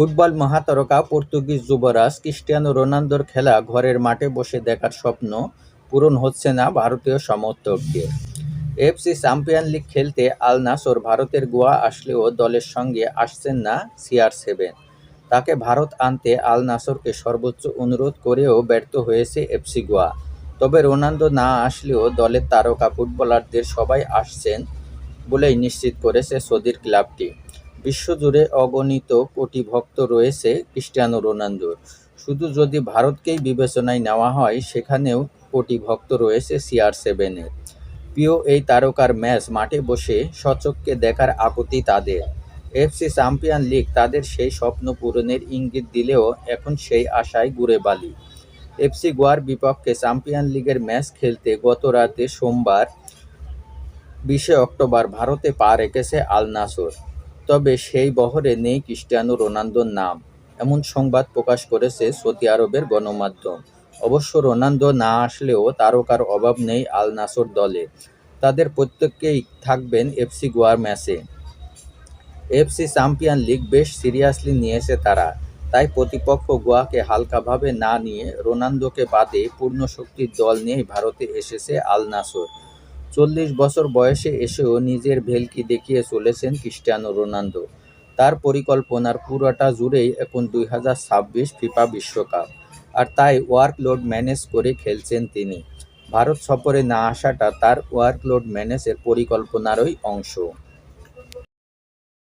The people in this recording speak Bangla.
ফুটবল মহাতারকা পর্তুগিজ যুবরাজ ক্রিস্টিয়ানো রোনালদোর খেলা ঘরের মাঠে বসে দেখার স্বপ্ন পূরণ হচ্ছে না ভারতীয় সমর্থকদের। এফসি চ্যাম্পিয়ন লিগ খেলতে আল নাসর ভারতের গোয়া আসলেও দলের সঙ্গে আসছেন না সিআর সেভেন। তাকে ভারত আনতে আল নাসরকে সর্বোচ্চ অনুরোধ করেও ব্যর্থ হয়েছে এফসি গোয়া। তবে রোনালদো না আসলেও দলের তারকা ফুটবলারদের সবাই আসছেন বলেই নিশ্চিত করেছে সৌদির ক্লাবটি। বিশ্বজুড়ে অগণিত কোটি ভক্ত রয়েছে ক্রিস্টিয়ানো রোনালদোর। শুধু যদি ভারতকেই বিবেচনায় নেওয়া হয়, সেখানেও কোটি ভক্ত রয়েছে সিআর সেভেনের। প্রিয় এই তারকার ম্যাচ মাঠে বসে সচক্ষে দেখার আকুতি তাদের। এফসি চ্যাম্পিয়ন লিগ তাদের সেই স্বপ্ন পূরণের ইঙ্গিত দিলেও এখন সেই আশায় ঘুরে বালি। এফসি গোয়ার বিপক্ষে চ্যাম্পিয়ন লিগের ম্যাচ খেলতে গত রাতে সোমবার বিশে অক্টোবর ভারতে পা রেখেছে আল নাসর। তবে সেই বহরে নেই ক্রিস্টিয়ানো রোনালদোর নাম, এমন সংবাদ প্রকাশ করেছে সৌদি আরবের গণমাধ্যম। অবশ্য রোনালদো না আসলেও তারকার অভাব নেই আল নাসর দলে। তাদের প্রত্যেককেই থাকবেন এফসি গোয়ার ম্যাচে। এফসি চ্যাম্পিয়ন লিগ বেশ সিরিয়াসলি নিয়েছে তারা, তাই প্রতিপক্ষ গোয়াকে হালকাভাবে না নিয়ে রোনালদোকে বাদে পূর্ণ শক্তির দল নিয়েই ভারতে এসেছে আল নাসর। চল্লিশ বছর বয়সে এসেও নিজের ভেলকি দেখিয়ে চলেছেন ক্রিস্টিয়ানো রোনালদো। তার পরিকল্পনার পুরোটা জুড়েই এখন দুই হাজার ছাব্বিশ ফিফা বিশ্বকাপ, আর তাই ওয়ার্কলোড ম্যানেজ করে খেলছেন তিনি। ভারত সফরে না আসাটা তার ওয়ার্কলোড ম্যানেজের পরিকল্পনারই অংশ।